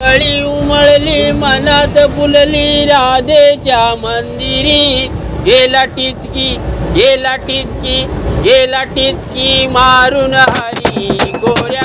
कळी उमळली मनात फुलली राधेच्या मंदिरी. गेला टिचकी गेला टिचकी गेला टिचकी मारून हरी. गोऱ्या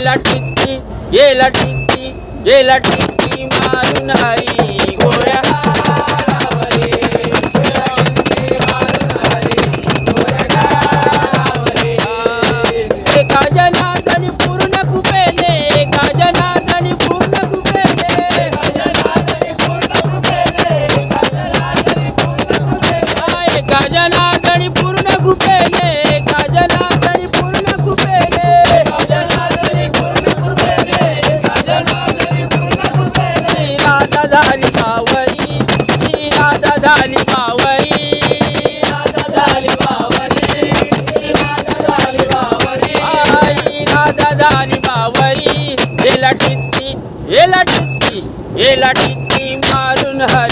ఏ లటి ఏ లటి ఏ లటి మారునాయి सावरी हेला टिट्टी हेला टिट्टी हेला टिट्टी मारून हरी.